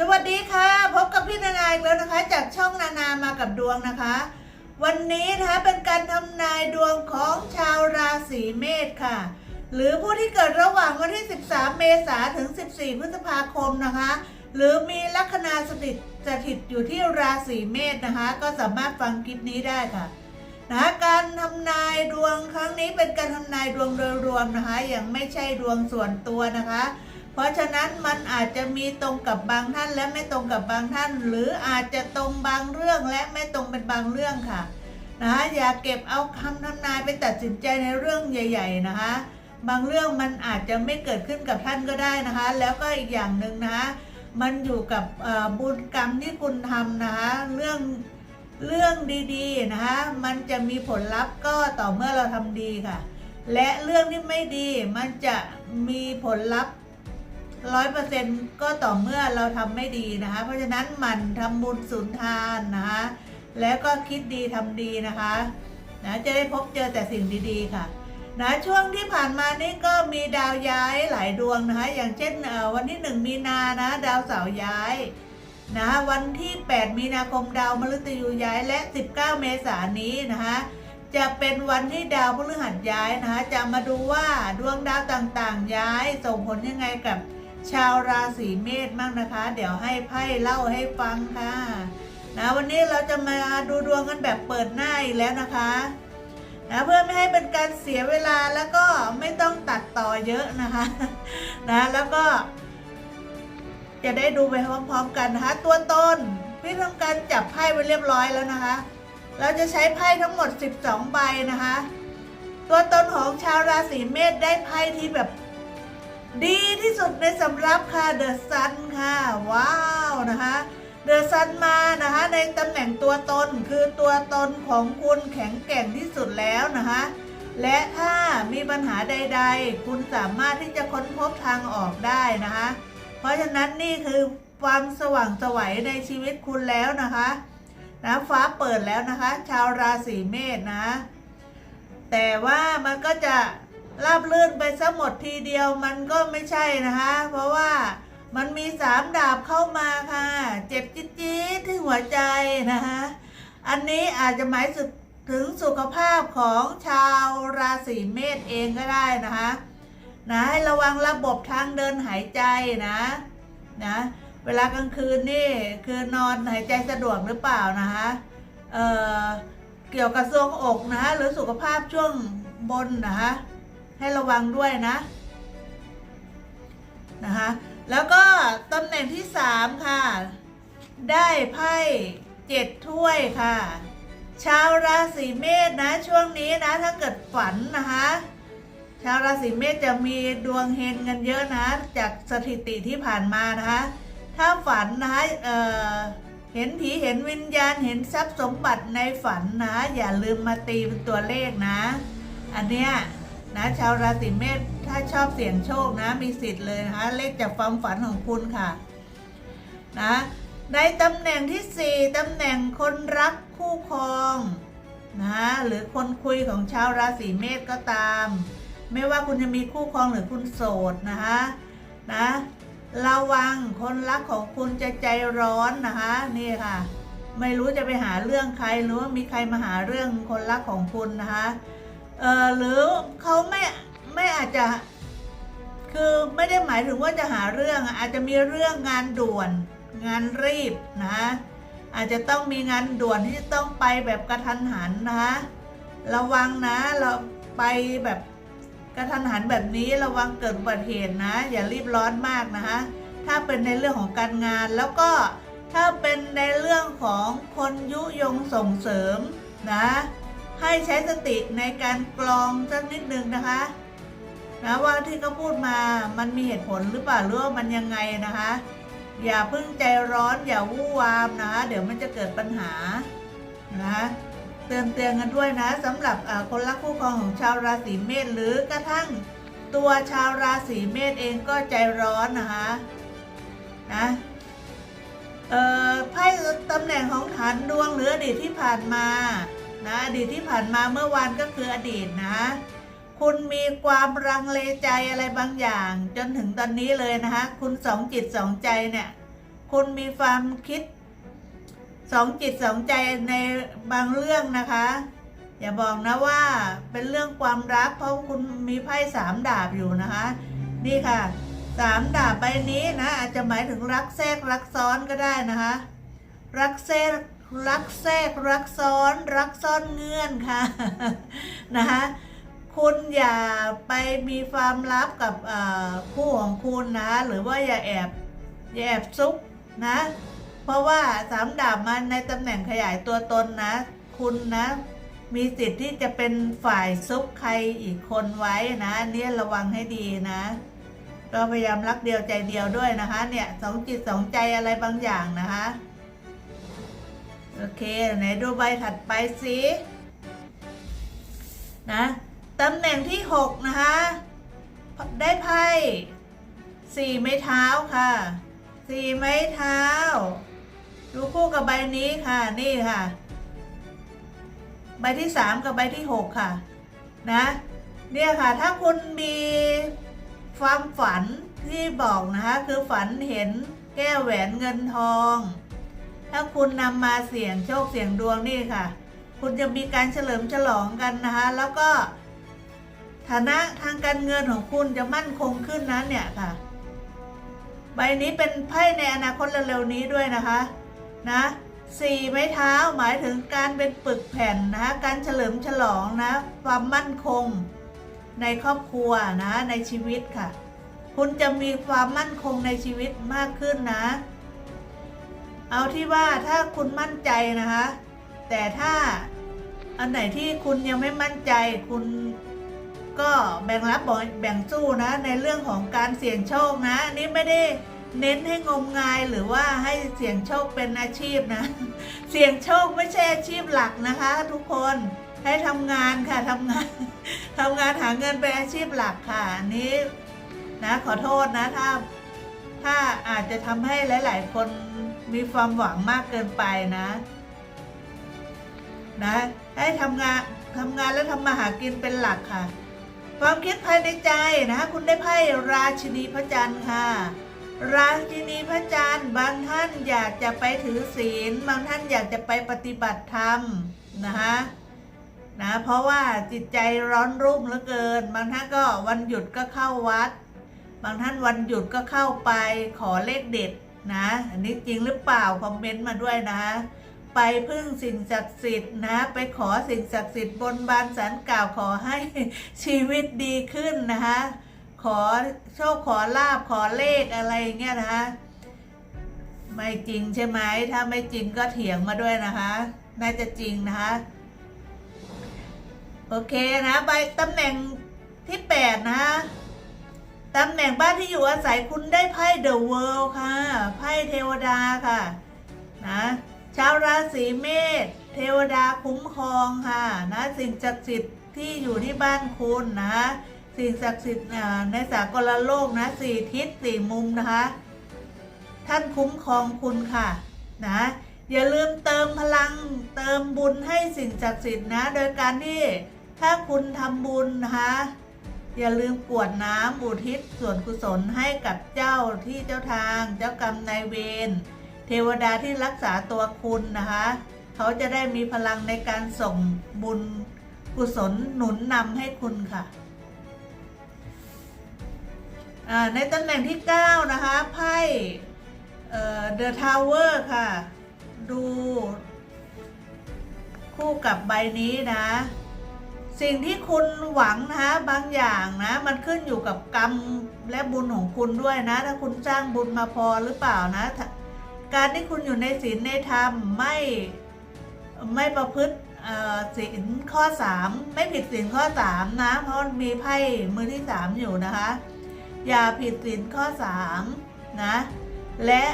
สวัสดีค่ะ พบกับพี่นานาอีกแล้วนะคะ จากช่องนานามากับดวงนะคะ วันนี้นะคะเป็นการทำนายดวงของชาวราศีเมษค่ะ หรือผู้ที่เกิดระหว่างวันที่ 13 เมษายนถึง 14 พฤษภาคมนะคะ หรือมีลัคนาสถิตสถิตอยู่ที่ราศีเมษนะคะ ก็สามารถฟังคลิปนี้ได้ค่ะนะคะการทำนายดวงครั้งนี้เป็นการทำนายดวงโดยรวมนะคะยังไม่ใช่ดวงส่วนตัวนะคะ เพราะฉะนั้นมันอาจจะมีตรงกับบางท่านและไม่ตรงกับบางท่าน หรืออาจจะตรงบางเรื่องและไม่ตรงเป็นบางเรื่องค่ะนะคะอย่าเก็บเอาคำทำนายไปตัดสินใจในเรื่องใหญ่ ๆ นะคะ บางเรื่องมันอาจจะไม่เกิดขึ้นกับท่านก็ได้นะคะ แล้วก็อีกอย่างหนึ่งนะคะมันอยู่กับบุญกรรมที่คุณทำนะคะเรื่องเรื่องดีๆนะคะ มันจะมีผลลัพธ์ก็ต่อเมื่อเราทำดีค่ะ และเรื่องที่ไม่ดีมันจะมีผลลัพธ์ ร้อยเปอร์เซ็นต์ก็ต่อเมื่อเราทำไม่ดีนะคะ เพราะฉะนั้นมันทำบุญสุนทานนะคะ แล้วก็คิดดีทำดีนะคะนะจะได้พบเจอแต่สิ่งดีๆค่ะนะช่วงที่ผ่านมานี่ก็มีดาวย้ายหลายดวงนะคะ อย่างเช่นวันที่หนึ่งมีนานะดาวเสาร์ย้ายนะวันที่ 8 มีนาคมดาวมฤตยูย้ายและ 19 เมษายนนี้นะคะจะเป็นวันที่ดาวพฤหัสย้ายนะคะจะมาดูว่าดวงดาวต่างๆ ย้ายส่งผลยังไงกับ ชาวราศีเมษบ้างนะคะ เดี๋ยวให้ไพ่เล่าให้ฟังค่ะนะวันนี้เราจะมาดูดวงกันแบบเปิดหน้าอีกแล้วนะคะนะเพื่อไม่ให้เป็นการเสียเวลาแล้วก็ไม่ต้องตัดต่อเยอะนะคะนะแล้วก็ จะได้ดูไปพร้อมๆกันนะคะตัวต้นพี่ทำการจับไพ่ไว้เรียบร้อยแล้วนะคะ เราจะใช้ไพ่ทั้งหมด 12 ใบนะคะ ตัวตนของชาวราศีเมษได้ไพ่ที่แบบ ดีที่สุดในสำรับค่ะเดอะซันค่ะ ว้าวนะคะเดอะซันมานะคะในตำแหน่งตัวตนคือตัวตนของคุณแข็งแกร่งที่สุดแล้วนะคะและถ้ามีปัญหาใด ๆ คุณสามารถที่จะค้นพบทางออกได้นะคะ เพราะฉะนั้นนี่คือความสว่างสวัยในชีวิตคุณแล้วนะคะนะฟ้าเปิดแล้วนะคะ ชาวราศีเมษนะ แต่ว่ามันก็จะ ราบลื่นไปซะหมดทีเดียวมันก็ไม่ใช่นะคะ เพราะว่ามันมีสามดาบเข้ามาค่ะ เจ็บจี๊ดๆที่หัวใจนะคะ อันนี้อาจจะหมายถึงสุขภาพของชาวราศีเมษเองก็ได้นะคะนะให้ระวังระบบทางเดินหายใจนะนะเวลากลางคืนนี่คือนอนหายใจสะดวกหรือเปล่านะคะเอ่อเกี่ยวกับทรวงอกนะคะหรือสุขภาพช่วงบนนะคะ ให้ระวังด้วยนะนะคะแล้วก็ตำแหน่งที่สามค่ะ ได้ไพ่เจ็ดถ้วยค่ะ ชาวราศีเมษนะช่วงนี้นะถ้าเกิดฝันนะคะชาวราศีเมษจะมีดวงเฮงกันเยอะนะ จากสถิติที่ผ่านมานะคะ ถ้าฝันนะคะเเห็นผีเห็นวิญญาณเห็นทรัพย์สมบัติในฝันนะ อย่าลืมมาตีเป็นตัวเลขนะ อันเนี้ย นะ ชาวราศีเมษถ้าชอบเสี่ยงโชคนะ มีสิทธิ์เลยนะคะ เลขจากความฝันของคุณค่ะนะในตำแหน่งที่ 4ตำแหน่งคนรักคู่ครองนะหรือคนคุยของชาวราศีเมษก็ตาม ไม่ว่าคุณจะมีคู่ครองหรือคุณโสดนะคะนะระวังคนรักของคุณจะใจร้อนนะคะนี่ค่ะ ไม่รู้จะไปหาเรื่องใครหรือว่ามีใครมาหาเรื่องคนรักของคุณนะคะ เออหรือเขาไม่ไม่อาจจะ คือไม่ได้หมายถึงว่าจะหาเรื่องอาจจะมีเรื่องงานด่วน งานรีบนะ อาจจะต้องมีงานด่วนที่จะต้องไปแบบกระทันหันนะคะระวังนะเราไปแบบกระทันหันแบบนี้ระวังเกิดอุบัติเหตุนะ อย่ารีบร้อนมากนะคะถ้าเป็นในเรื่องของการงานแล้วก็ถ้าเป็นในเรื่องของคนยุยงส่งเสริมนะ ให้ใช้สติในการกรองสักนิดนึงนะคะนะว่าที่เขาพูดมามันมีเหตุผลหรือเปล่าหรือว่ามันยังไงนะคะ อย่าเพิ่งใจร้อนอย่าวู่วามนะเดี๋ยวมันจะเกิดปัญหานะเตือนเตือนกันด้วยนะสำหรับคนรักคู่ครองของชาวราศีเมษหรือกระทั่งตัวชาวราศีเมษเองก็ใจร้อนนะคะนะเออไพ่ตำแหน่งของฐานดวงหรืออดีตที่ผ่านมา นะอดีตที่ผ่านมาเมื่อวานก็คืออดีตนะคุณมีความรังเลใจอะไรบางอย่าง จนถึงตอนนี้เลยนะคะคุณสองจิตสองใจเนี่ย คุณมีความคิดสองจิตสองใจในบางเรื่องนะคะ อย่าบอกนะว่าเป็นเรื่องความรักเพราะคุณมีไพ่สามดาบอยู่นะคะ นี่ค่ะสามดาบใบนี้นะอาจจะหมายถึงรักแทรกรักซ้อนก็ได้นะคะ รักแทรก รักแทรกรักซ้อน รักซ่อนเงื่อนค่ะนะคะคุณอย่าไปมีความลับกับคู่ของคุณนะหรือว่าอย่าแอบอย่าแอบซุกนะ เพราะว่าสามดาบมันในตำแหน่งขยายตัวตนนะ คุณนะ มีสิทธิ์ที่จะเป็นฝ่ายซุกใครอีกคนไว้นะเนี่ยระวังให้ดีนะก็พยายามรักเดียวใจเดียวด้วยนะคะ เนี่ยสองจิตสองใจอะไรบางอย่างนะคะ โอเค ไหนดูใบถัดไปสินะตำแหน่งที่หกนะคะ ได้ไพ่สี่ไม้เท้าค่ะสี่ไม้เท้า ดูคู่กับใบนี้ค่ะนี่ค่ะ ใบที่สามกับใบที่หกค่ะ นะเนี่ยค่ะ ถ้าคุณมีความฝันที่บอกนะคะ คือฝันเห็นแก้วแหวนเงินทอง ถ้าคุณนำมาเสี่ยงโชคเสี่ยงดวงนี่ค่ะ คุณจะมีการเฉลิมฉลองกันนะคะ แล้วก็ ฐานะทางการเงินของคุณจะมั่นคงขึ้นนะเนี่ยค่ะ ใบนี้เป็นไพ่ในอนาคตเร็วๆนี้ด้วยนะคะ นะสี่ไม้เท้าหมายถึงการเป็นปึกแผ่นนะคะการเฉลิมฉลองนะ ความมั่นคงในครอบครัวนะในชีวิตค่ะ คุณจะมีความมั่นคงในชีวิตมากขึ้นนะ เอาที่ว่าถ้าคุณมั่นใจนะคะ แต่ถ้าอันไหนที่คุณยังไม่มั่นใจคุณก็แบ่งรับแบ่งสู้นะ ในเรื่องของการเสี่ยงโชคนะอันนี้ไม่ได้เน้นให้งมงายหรือว่าให้เสี่ยงโชคเป็นอาชีพนะ เสี่ยงโชคไม่ใช่อาชีพหลักนะคะ ทุกคนให้ทำงานค่ะทำงานทำงานหาเงินเป็นอาชีพหลักค่ะอันนี้นะขอโทษนะถ้าถ้าอาจจะทำให้หลาย ๆ คน มีความหวังมากเกินไปนะ นะ ให้ทำงานทำงานแล้วทำมาหากินเป็นหลักค่ะ ความคิดภายในใจนะ คุณได้ไพ่ราชินีพระจันทร์ค่ะ ราชินีพระจันทร์บางท่านอยากจะไปถือศีล บางท่านอยากจะไปปฏิบัติธรรมนะคะนะเพราะว่าจิตใจร้อนรุ่มเหลือเกิน บางท่านก็วันหยุดก็เข้าวัด บางท่านวันหยุดก็เข้าไปขอเลขเด็ด นะ อันนี้จริงหรือเปล่าคอมเมนต์มาด้วยนะ ไปพึ่งสิ่งศักดิ์สิทธิ์นะ ไปขอสิ่งศักดิ์สิทธิ์บนบานสารกล่าวขอให้ชีวิตดีขึ้นนะคะขอโชคขอลาบขอเลขอะไรอย่างเงี้ยนะคะไม่จริงใช่ไหมถ้าไม่จริงก็เถียงมาด้วยนะคะ น่าจะจริงนะคะ โอเคนะใบตำแหน่งที่แปดนะ ตำแหน่งบ้านที่อยู่อาศัยคุณได้ไพ่เดอะเวิลด์ค่ะ ไพ่เทวดาค่ะนะชาวราศีเมษเทวดาคุ้มครองค่ะนะสิ่งศักดิ์สิทธิ์ที่อยู่ที่บ้านคุณนะสิ่งศักดิ์สิทธิ์ในสากลโลกนะสี่ทิศสี่มุมนะคะ ท่านคุ้มครองคุณค่ะนะอย่าลืมเติมพลังเติมบุญให้สิ่งศักดิ์สิทธิ์นะ โดยการที่ถ้าคุณทำบุญนะคะ อย่าลืมกวดน้ำอุทิศส่วนกุศลให้กับเจ้าที่เจ้าทาง เจ้ากรรมนายเวรเทวดาที่รักษาตัวคุณนะคะ เขาจะได้มีพลังในการส่งบุญกุศลหนุนนำให้คุณค่ะในตำแหน่งที่ 9 นะคะ ไพ่เดอ่อ The Tower ค่ะ ดู คู่กับใบนี้นะ สิ่งที่คุณหวังนะคะบางอย่างนะ มันขึ้นอยู่กับกรรมและบุญของคุณด้วยนะ ถ้าคุณสร้างบุญมาพอหรือเปล่านะ การที่คุณอยู่ในศีลในธรรมไม่ไม่ประพฤติศีลข้อสามไม่ผิดศีลข้อสามนะ เพราะมีไพ่มือที่สามอยู่นะคะ อย่าผิดศีลข้อสามนะ และ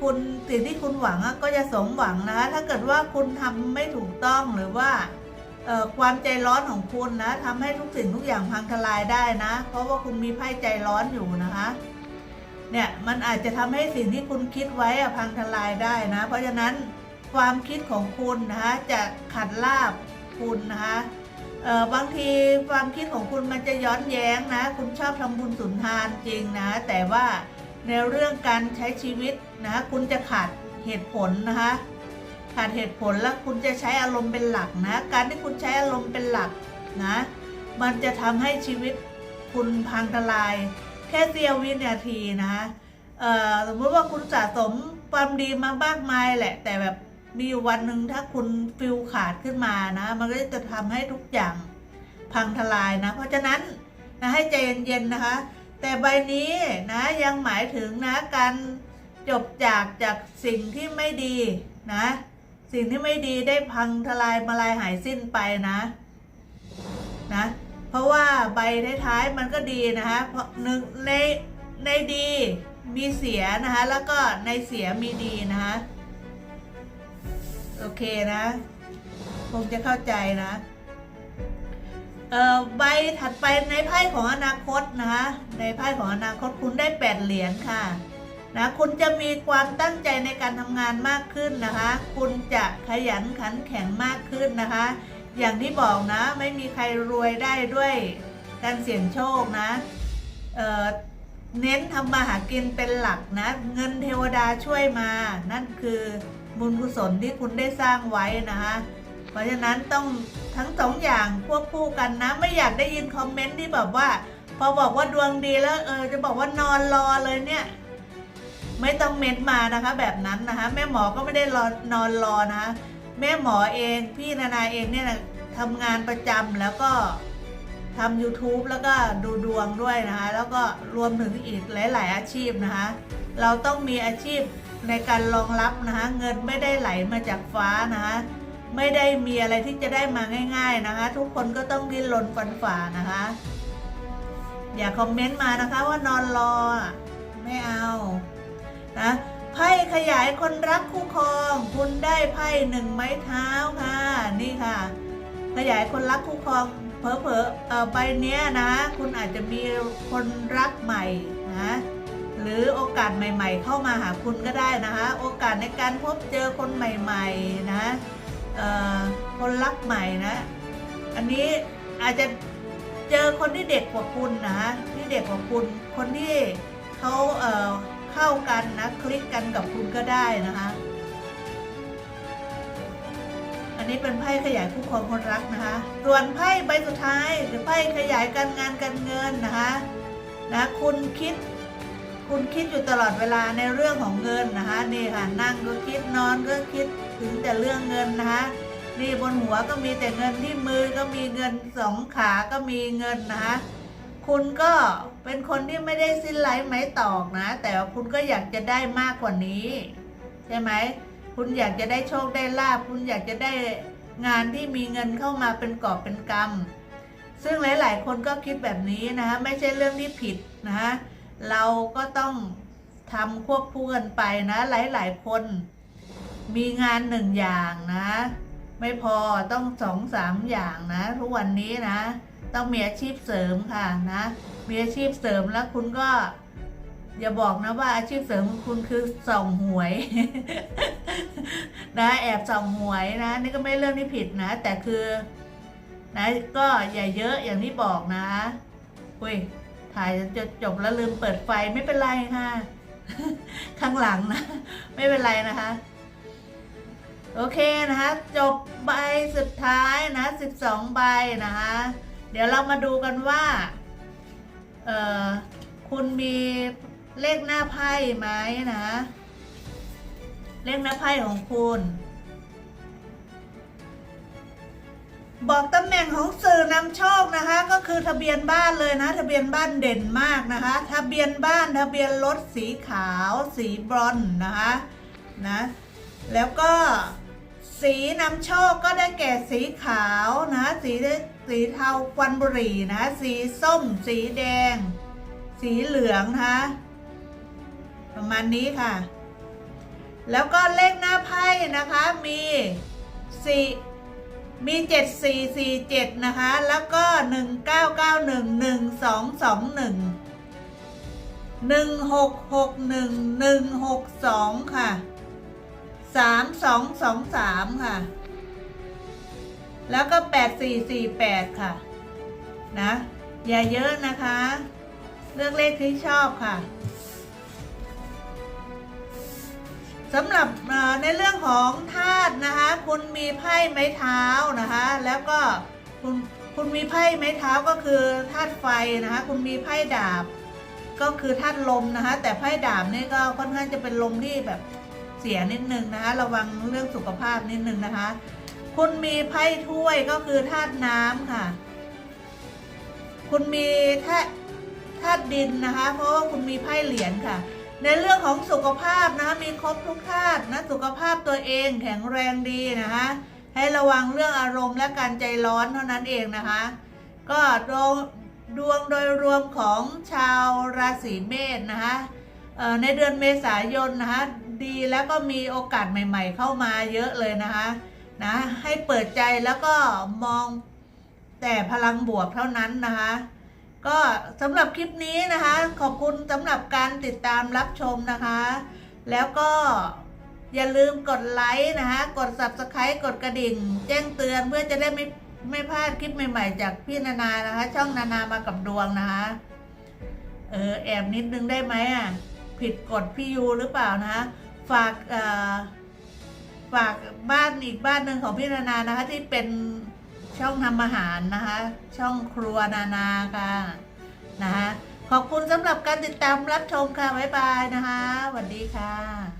คุณสิ่งที่คุณหวังก็จะสมหวังนะคะถ้าเกิดว่าคุณทำไม่ถูกต้องหรือว่า ความใจร้อนของคุณนะทำให้ทุกสิ่งทุกอย่างพังทลายได้นะ เพราะว่าคุณมีไพ่ใจร้อนอยู่นะคะเนี่ยมันอาจจะทำให้สิ่งที่คุณคิดไว้อะพังทลายได้นะ เพราะฉะนั้นความคิดของคุณนะคะจะขัดลาบคุณนะคะบางทีความคิดของคุณมันจะย้อนแย้งนะ คุณชอบทำบุญสุนทานจริงนะ แต่ว่าในเรื่องการใช้ชีวิตนะ คุณจะขาดเหตุผลนะคะ ขาดเหตุผลแล้วคุณจะใช้อารมณ์เป็นหลักนะ การที่คุณใช้อารมณ์เป็นหลักนะ มันจะทำให้ชีวิตคุณพังทลาย แค่เสี้ยววินาทีนะคะสมมติว่าคุณสะสมความดีมามากมายแหละ แต่แบบมีวันหนึ่งถ้าคุณฟิลขาดขึ้นมานะ มันก็จะทำให้ทุกอย่างพังทลายนะ เพราะฉะนั้นนะให้ใจเย็นๆนะคะ แต่ใบนี้นะยังหมายถึงนะการจบจากจากสิ่งที่ไม่ดีนะ สิ่งที่ไม่ดีได้พังทลายมาลายหายสิ้นไปนะนะ เพราะว่าใบท้ายๆมันก็ดีนะคะเพราะหนึ่งในในดีมีเสียนะคะแล้วก็ในเสียมีดีนะคะโอเคนะคงจะเข้าใจนะเอ่อใบถัดไปในไพ่ของอนาคตนะคะในไพ่ของอนาคตคุณได้แปดเหรียญค่ะ นะคุณจะมีความตั้งใจในการทำงานมากขึ้นนะคะ คุณจะขยันขันแข็งมากขึ้นนะคะ อย่างที่บอกนะไม่มีใครรวยได้ด้วยการเสี่ยงโชคนะเเน้นทำมาหากินเป็นหลักนะ เงินเทวดาช่วยมา นั่นคือบุญกุศลที่คุณได้สร้างไว้นะคะเพราะฉะนั้นต้องทั้งสองอย่างควบคู่กันนะ ไม่อยากได้ยินคอมเมนต์ที่แบบว่า พอบอกว่าดวงดีแล้วเออจะบอกว่านอนรอเลยเนี่ย ไม่ต้องเม้นมานะคะ แบบนั้นนะคะ แม่หมอก็ไม่ได้รอนอนรอนะคะแม่หมอเองพี่นานาเองเนี่ยทำงานประจำแล้วก็ทำ YouTube แล้วก็ดูดวงด้วยนะคะ แล้วก็รวมถึงอีกหลาย ๆ อาชีพนะคะ เราต้องมีอาชีพในการรองรับนะคะ เงินไม่ได้ไหลมาจากฟ้านะคะไม่ได้มีอะไรที่จะได้มาง่าย ๆนะคะ ทุกคนก็ต้องดิ้นรนฟันฝ่านะคะ อย่าคอมเมนต์มานะคะว่านอนรอ ไม่เอา นะไพ่ขยายคนรักคู่ครอง คุณได้ไพ่หนึ่งไม้เท้าค่ะ นี่ค่ะ ขยายคนรักคู่ครองเผลอๆเออใบเนี้ยนะ คุณอาจจะมีคนรักใหม่นะหรือโอกาสใหม่ ๆ เข้ามาหาคุณก็ได้นะคะ โอกาสในการพบเจอคนใหม่ ๆ นะคนรักใหม่นะ อันนี้อาจจะเจอคนที่เด็กกว่าคุณนะที่เด็กกว่าคุณ คนที่เขาเเข้ากันนะ คลิกกันกับคุณก็ได้นะคะ อันนี้เป็นไพ่ขยายคู่ครองคนรักนะคะ ส่วนไพ่ใบสุดท้ายหรือไพ่ขยายการงานการเงินนะคะนะคุณคิด คุณคิดอยู่ตลอดเวลาในเรื่องของเงินนะคะนี่ค่ะนั่งก็คิดนอนก็คิดถึงแต่เรื่องเงินนะคะนี่บนหัวก็มีแต่เงินที่มือก็มีเงินสองขาก็มีเงินนะคะ คุณก็เป็นคนที่ไม่ได้สิ้นไร้ไม้ตอกนะ แต่คุณก็อยากจะได้มากกว่านี้ ใช่ไหม คุณอยากจะได้โชคได้ลาบคุณอยากจะได้งานที่มีเงินเข้ามาเป็นกอบเป็นกำซึ่งหลาย ๆ คนก็คิดแบบนี้นะคะไม่ใช่เรื่องที่ผิดนะคะเราก็ต้องทำควบคู่กันไปนะ หลาย ๆ คน มีงานหนึ่งอย่างนะ ไม่พอต้องสองสามอย่างนะ ทุกวันนี้นะ ต้องมีอาชีพเสริมค่ะนะ มีอาชีพเสริมแล้วคุณก็ อย่าบอกนะว่าอาชีพเสริมของคุณคือส่องหวย นะ แอบส่องหวยนะ นี่ก็ไม่เรื่องที่ผิดนะ แต่คือ นะก็อย่าเยอะอย่างที่บอกนะอุ้ยถ่ายจนจบแล้วลืมเปิดไฟไม่เป็นไรค่ะ ข้างหลังนะ ไม่เป็นไรนะคะ โอเคนะคะ จบใบสุดท้ายนะ 12 ใบนะคะ เดี๋ยวเรามาดูกันว่าคุณมีเลขหน้าไพ่ไหมนะ เลขหน้าไพ่ของคุณ บอกตำแหน่งของสื่อนำโชคนะคะ ก็คือทะเบียนบ้านเลยนะ ทะเบียนบ้านเด่นมากนะคะ ทะเบียนบ้านทะเบียนรถสีขาว สีบรอนนะคะนะแล้วก็สีนำโชคก็ได้แก่สีขาวนะ สี สีเทาควันบุหรี่นะ สีส้ม สีแดง สีเหลืองนะคะประมาณนี้ค่ะ แล้วก็เลขหน้าไพ่นะคะมีสี่มีเจ็ดสี่สี่เจ็ดนะคะ แล้วก็หนึ่งเก้าเก้าหนึ่งหนึ่งสองสองหนึ่งหนึ่งหกหกหนึ่งหนึ่งหกสองค่ะสามสองสองสามค่ะ แล้วก็แปดสี่สี่แปดค่ะ นะ อย่าเยอะนะคะ เลือกเลขที่ชอบค่ะสำหรับในเรื่องของธาตุนะคะ คุณมีไพ่ไม้เท้านะคะ แล้วก็คุณคุณมีไพ่ไม้เท้าก็คือธาตุไฟนะคะ คุณมีไพ่ดาบ ก็คือธาตุลมนะคะ แต่ไพ่ดาบนี่ก็ค่อนข้างจะเป็นลมที่แบบเสียนิดนึงนะคะ ระวังเรื่องสุขภาพนิดนึงนะคะ คุณมีไพ่ถ้วยก็คือธาตุน้ำค่ะ คุณมีธาตุธาตุดินนะคะ เพราะว่าคุณมีไพ่เหรียญค่ะ ในเรื่องของสุขภาพนะคะมีครบทุกธาตุนะสุขภาพตัวเองแข็งแรงดีนะคะ ให้ระวังเรื่องอารมณ์และการใจร้อนเท่านั้นเองนะคะ ก็ดวงดวงโดยรวมของชาวราศีเมษนะคะในเดือนเมษายนนะคะดีแล้วก็มีโอกาสใหม่ ๆ เข้ามาเยอะเลยนะคะ นะให้เปิดใจแล้วก็มองแต่พลังบวกเท่านั้นนะคะ ก็สำหรับคลิปนี้นะคะ ขอบคุณสำหรับการติดตามรับชมนะคะ แล้วก็อย่าลืมกดไลค์นะคะ กด subscribe กดกระดิ่ง แจ้งเตือนเพื่อจะได้ไม่ไม่พลาดคลิปใหม่ๆ จากพี่นานานะคะ ช่องนานามากับดวงนะคะ เออแอบนิดนึงได้ไหมอะ ผิดกฎพี่ยูหรือเปล่านะคะ ฝากเอ่อ ฝากบ้านอีกบ้านหนึ่งของพี่นานานะคะ ที่เป็นช่องทำอาหารนะคะ ช่องครัวนานาค่ะนะคะขอบคุณสำหรับการติดตามรับชมค่ะบ๊ายบายนะคะสวัสดีค่ะ